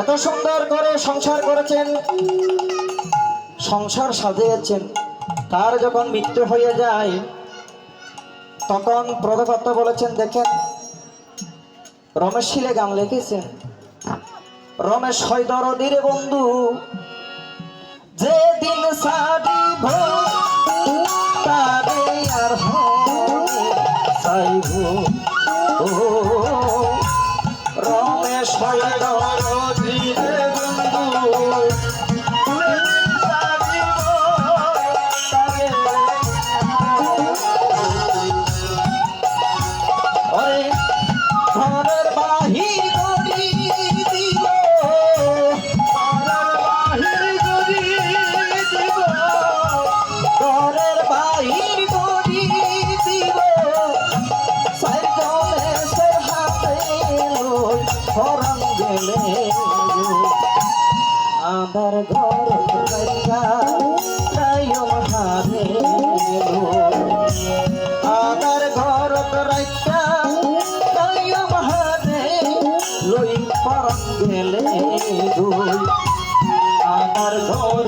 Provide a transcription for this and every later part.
এত সুন্দর করে সংসার করেছেন, সংসার সাজিয়েছেন। তার যখন মৃত্যু হয়ে যায়, তখন প্রধাকর্তা বলেছেন, দেখেন, রমেশ শিলে গান লিখেছেন। রমেশ হয় হৈদরদির বন্ধু, যেদিন সাজিব হরণ গেলে আদার ঘর রাইয়া কায়ম হারে। আদার ঘর রাইয়া কায়ম হারে, লই পরম গেলে দুই। ঘর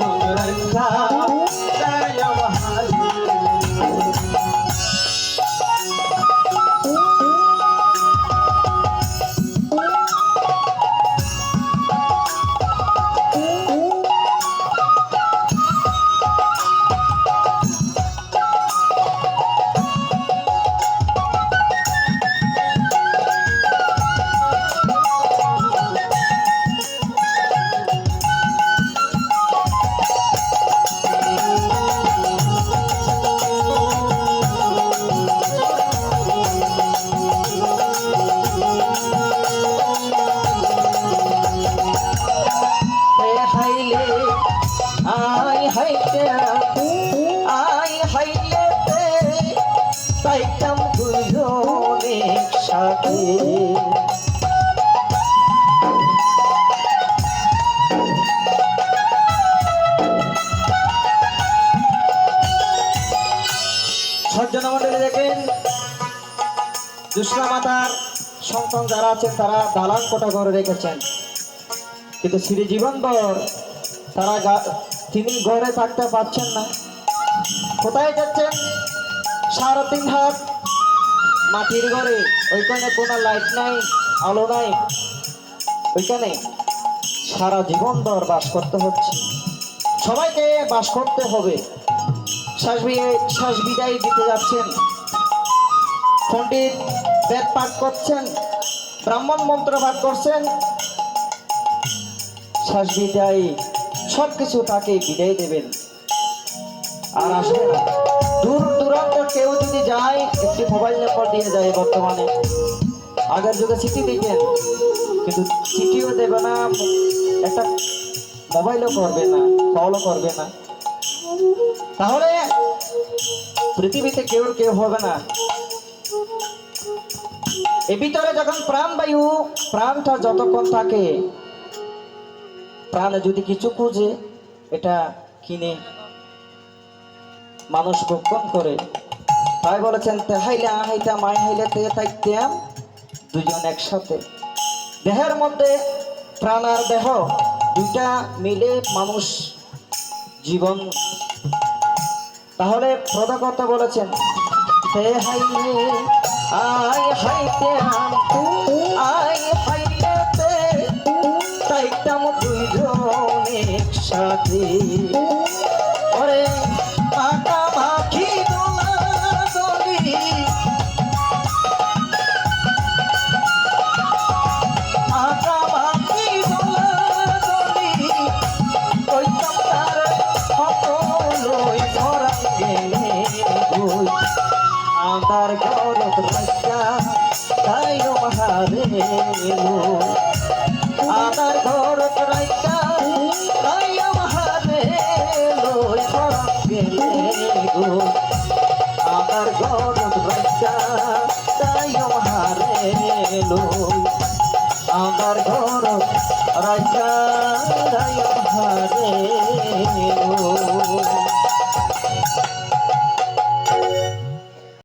তাইতাম দুজনে সাথে। সজ্জন মন্ডলী দেখেন। দুষ্ণা মাতার সন্তান যারা আছেন, তারা দালান কোটা ঘরে রেখেছেন। কিন্তু শ্রী জীবনভর তারা তিনি ঘরে থাকতে পারছেন না। কোথায় যাচ্ছেন? সাড়ে তিন হাত মাটির ঘরে, ওইখানে কোনো লাইট নাই, আলো নাই। ওইখানে সারা জীবন দর বাস করতে হচ্ছে। সবাইকে বাস করতে হবে। শ্বাস শ্বাস বিদায় দিতে যাচ্ছেন। পণ্ডিত বেদ পাঠ করছেন, ব্রাহ্মণ মন্ত্র পাঠ করছেন। শ্বাস বিদায় সব কিছু তাকে বিদায় দেবেন। আর আসবে না। দূর দূরান্ত কেউ যদি যায়, একটি মোবাইল নম্বর দিয়ে যায় বর্তমানে। আগের যুগে চিঠি দিতেন, কিন্তু চিঠিও দেবে না, একটা মোবাইলও করবে না কলও করবে না। তাহলে পৃথিবীতে কেউ কেউ হবে না। এ ভিতরে যখন প্রাণবায়ু, প্রাণটা যতক্ষণ থাকে, প্রাণে যদি কিছু খুঁজে, এটা কিনে মানুষ ভক্ষণ করে। তাই বলেছেন, তে হাইলে আহাইতা মাই হাইলে তে তাইতাম দুজন একসাথে। দেহের মধ্যে প্রাণ আর দেহ, দুইটা মিলে মানুষ জীবন। তাহলে প্রধাকর্তা বলেছেন, তে হাইতে দুইজন একসাথে। আমার ঘর থাকা তাই মহারে আমার ঘর রাইকা তাই মহারে লই গেলে আমার ঘর রাইকা তাই মহারে লই আমার ঘর রাইকা তাই মহারে